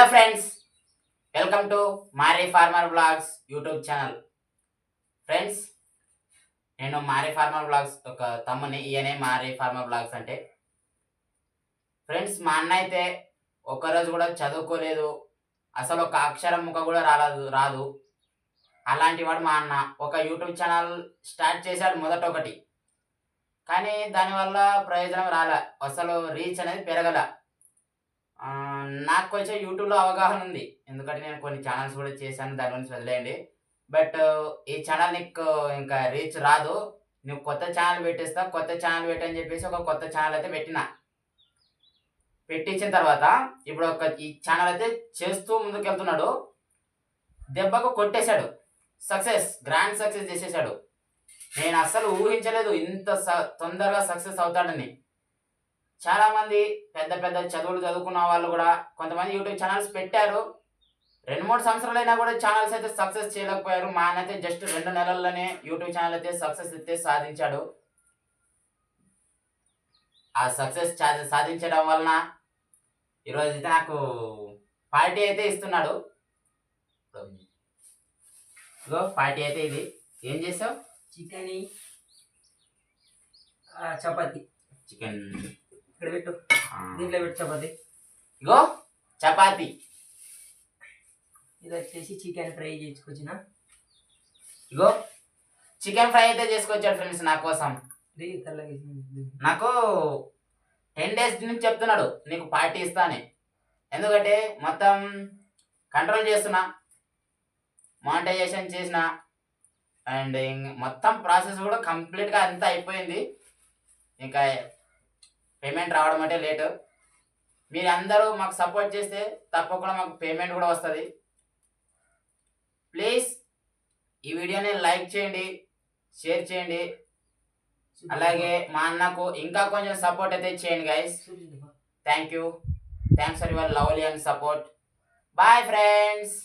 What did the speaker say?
Hello friends welcome to Mari farmer vlogs YouTube channel friends నేను Mari farmer blogs ఒక తమ్ముని ఈయనే మారీ ఫార్మర్ బ్లాగ్స్ అంటే. ఫ్రెండ్స్ మా అన్న అయితే ఒక్కరోజు కూడా చదువుకోలేదు. అసలు ఒక అక్షరం ముఖ కూడా రాలేదు రాదు. అలాంటి వాడు మా అన్న. ఒక యూట్యూబ్ ఛానల్ స్టార్ట్ చేశాడు మొదట ఒకటి. కానీ దానివల్ల ప్రయోజనం రాలే. అసలు రీచ్ అనేది పెరగల. నాకు కొంచెం యూట్యూబ్లో అవగాహన ఉంది. ఎందుకంటే నేను కొన్ని ఛానల్స్ కూడా చేశాను దాని గురించి వదిలేయండి. బట్ ఈ ఛానల్ నీకు ఇంకా రీచ్ రాదు. నువ్వు కొత్త ఛానల్ పెట్టేస్తా కొత్త ఛానల్ పెట్టని చెప్పేసి ఒక కొత్త ఛానల్ అయితే పెట్టిన. పెట్టించిన తర్వాత ఇప్పుడు ఒక ఈ ఛానల్ అయితే చేస్తూ ముందుకు వెళ్తున్నాడు దెబ్బకు కొట్టేశాడు. సక్సెస్ గ్రాండ్ సక్సెస్ చేసేసాడు నేను అస్సలు ఊహించలేదు ఇంత స- తొందరగా సక్సెస్ అవుతాడని. చాలా మంది పెద్ద పెద్ద చదువులు చదువుకున్న వాళ్ళు కూడా కొంతమంది యూట్యూబ్ ఛానల్స్ పెట్టారు. రెండు మూడు సంవత్సరాలు అయినా కూడా ఛానల్స్ అయితే సక్సెస్ చేయలేకపోయారు. మా అన్న అయితే జస్ట్ రెండు నెలల్లోనే యూట్యూబ్ ఛానల్ అయితే సక్సెస్ అయితే సాధించాడు. ఆ సక్సెస్ సాధించడం వలన ఈరోజు అయితే నాకు పార్టీ అయితే ఇస్తున్నాడు. ఇగో పార్టీ అయితే ఇది. ఏం చేసావు? చికెన్ చపాతి. చికెన్. ఇక్కడ పెట్టు. దీంట్లో పెట్టు చపాతి. ఇగో చపాతి. ఇది వచ్చేసి చికెన్ ఫ్రై చేసుకొచ్చిన. ఇగో చికెన్ ఫ్రై అయితే చేసుకొచ్చాడు ఫ్రెండ్స్ నా కోసం. నాకు టెన్ డేస్ నుంచి చెప్తున్నాడు నీకు పార్టీ ఇస్తా అని ఎందుకంటే మొత్తం కంట్రోల్ చేస్తున్నా మానిటైజేషన్ చేసిన అండ్ మొత్తం ప్రాసెస్ కూడా కంప్లీట్గా అంతా అయిపోయింది. ఇంకా పేమెంట్ రావడం అంటే లేటు. మీరు అందరూ మాకు సపోర్ట్ చేస్తే తప్పకుండా మాకు పేమెంట్ కూడా వస్తుంది. ప్లీజ్ ఈ వీడియోని లైక్ చేయండి షేర్ చేయండి. అలాగే మా అన్నకు ఇంకా కొంచెం సపోర్ట్ అయితే చేయండి guys. Thank you thanks for your lovely and support bye friends